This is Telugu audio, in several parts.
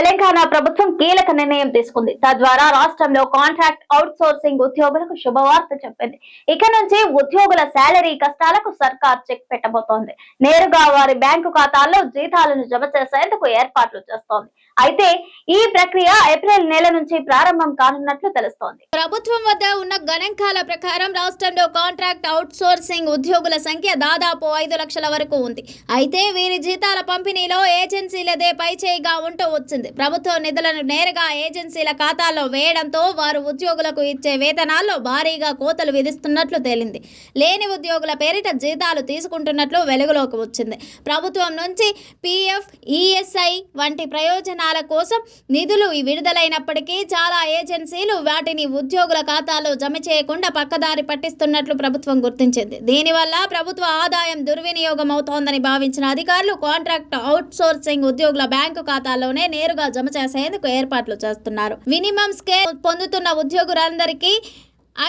తెలంగాణ ప్రభుత్వం కీలక నిర్ణయం తీసుకుంది. తద్వారా రాష్ట్రంలో కాంట్రాక్ట్ అవుట్ సోర్సింగ్ ఉద్యోగులకు శుభవార్త చెప్పింది. ఇక నుంచి ఉద్యోగుల శాలరీ కష్టాలకు సర్కార్ చెక్ పెట్టబోతోంది. నేరుగా వారి బ్యాంకు ఖాతాల్లో జీతాలను జమ చేసేందుకు ఏర్పాట్లు చేస్తోంది. అయితే ఈ ప్రక్రియ ఏప్రిల్ నెల నుంచి ప్రారంభం కానున్నట్లు తెలుస్తోంది. ప్రభుత్వం వద్ద ఉన్న గణాంకాల ప్రకారం రాష్ట్రంలో కాంట్రాక్ట్ అవుట్ సోర్సింగ్ ఉద్యోగుల సంఖ్య దాదాపు ఐదు లక్షల వరకు ఉంది. అయితే వీరి జీతాల పంపిణీలో ఏజెన్సీలదే పైచేయిగా ఉంటూ వచ్చింది. ప్రభుత్వ నిధులను నేరుగా ఏజెన్సీల ఖాతాల్లో వేయడంతో వారు ఉద్యోగులకు ఇచ్చే వేతనాల్లో భారీగా కోతలు విధిస్తున్నట్లు తేలింది. లేని ఉద్యోగుల పేరిట జీతాలు తీసుకుంటున్నట్లు వెలుగులోకి వచ్చింది. ప్రభుత్వం నుంచి పీఎఫ్ ఈఎస్ఐ వంటి ప్రయోజనాలు కోసం నిధులు విడుదలైనప్పటికీ చాలా ఏజెన్సీలు వాటిని ఉద్యోగుల ఖాతాలో జమ చేయకుండా పక్కదారి పట్టిస్తున్నట్లు ప్రభుత్వం గుర్తించింది. దీనివల్ల ప్రభుత్వ ఆదాయం దుర్వినియోగం అవుతోందని భావించిన అధికారులు కాంట్రాక్ట్ అవుట్సోర్సింగ్ ఉద్యోగుల బ్యాంకు ఖాతాల్లోనే నేరుగా జమ చేసేందుకు ఏర్పాట్లు చేస్తున్నారు. మినిమం స్కేల్ పొందుతున్న ఉద్యోగులందరికీ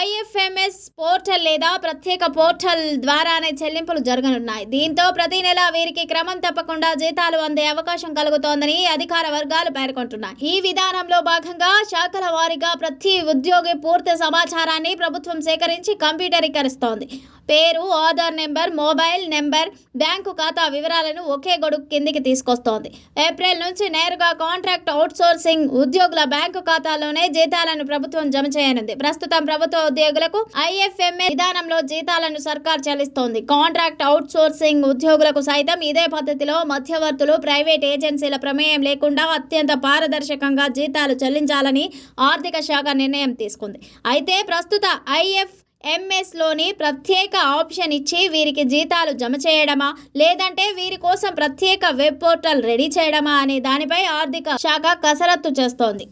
ఐఎఫ్ఎంఎస్ పోర్టల్ లేదా ప్రత్యేక పోర్టల్ ద్వారానే చెల్లింపులు జరగనున్నాయి. దీంతో ప్రతి నెల వీరికి క్రమం తప్పకుండా జీతాలు అందే అవకాశం కలుగుతోందని అధికార వర్గాలు పేర్కొంటున్నాయి. ఈ విధానంలో భాగంగా శాఖల వారీగా ప్రతి ఉద్యోగి పూర్తి సమాచారాన్ని ప్రభుత్వం సేకరించి కంప్యూటరీకరిస్తోంది. పేరు Aadhaar number mobile number bank ఖాతా వివరాలను ఒకే గొడుగు కిందికి తీసుకొస్తోంది. ఏప్రిల్ నుంచి నేరుగా కాంట్రాక్ట్ అవుట్సోర్సింగ్ ఉద్యోగుల బ్యాంకు ఖాతాలోనే జీతాలను ప్రభుత్వం జమ చేయనుంది. ప్రస్తుతం ప్రభుత్వ ఉద్యోగులకు ఐఎఫ్ఎంఏ విధానంలో జీతాలను సర్కార్ చెల్లిస్తోంది. కాంట్రాక్ట్ అవుట్ సోర్సింగ్ ఉద్యోగులకు సైతం ఇదే పద్ధతిలో మధ్యవర్తులు ప్రైవేట్ ఏజెన్సీల ప్రమేయం లేకుండా అత్యంత పారదర్శకంగా జీతాలు చెల్లించాలని ఆర్థిక శాఖ నిర్ణయం తీసుకుంది. అయితే ప్రస్తుత ఐఎఫ్ ఎంఎస్లోని ప్రత్యేక ఆప్షన్ ఇచ్చి వీరికి జీతాలు జమ చేయడమా లేదంటే వీరి కోసం ప్రత్యేక వెబ్ పోర్టల్ రెడీ చేయడమా అనే దానిపై ఆర్థిక శాఖ కసరత్తు చేస్తోంది.